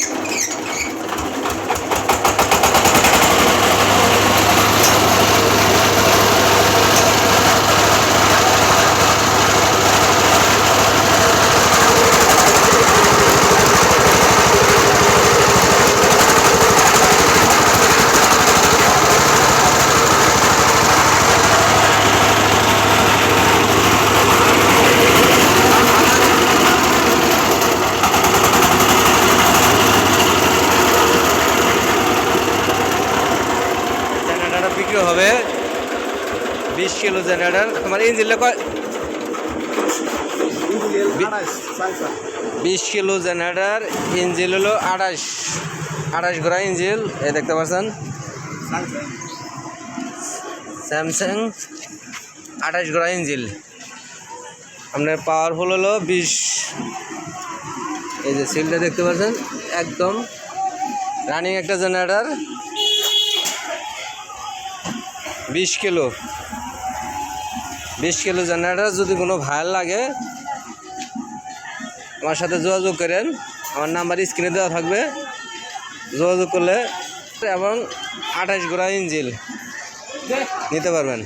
ハハハハ! Generator বিক্রি হবে। বিশ কিলো জেনারেটার। তোমার ইঞ্জিনটা কয়? বিশ কিলো জেনারেটার ইঞ্জিল হলো আড়াইশ। আড়াইশ ঘোড়া ইঞ্জিল এই দেখতে পাচ্ছেন? স্যামসাং আঠাশ ঘোড়া ইঞ্জিল আপনার পাওয়ারফুল হলো বিশ। এই যে সিলটা দেখতে পাচ্ছেন? একদম রানিং একটা জেনারেটার। বিশ কিলো। বিশ কিলো জেনারেটার যদি কোনো ভাইল লাগে, আমার সাথে যোগাযোগ করেন। আমার নাম্বার স্ক্রিনে দেওয়া থাকবে। যোগাযোগ করলে এবং আঠাশ গোড়া ইঞ্জিল নিতে পারবেন।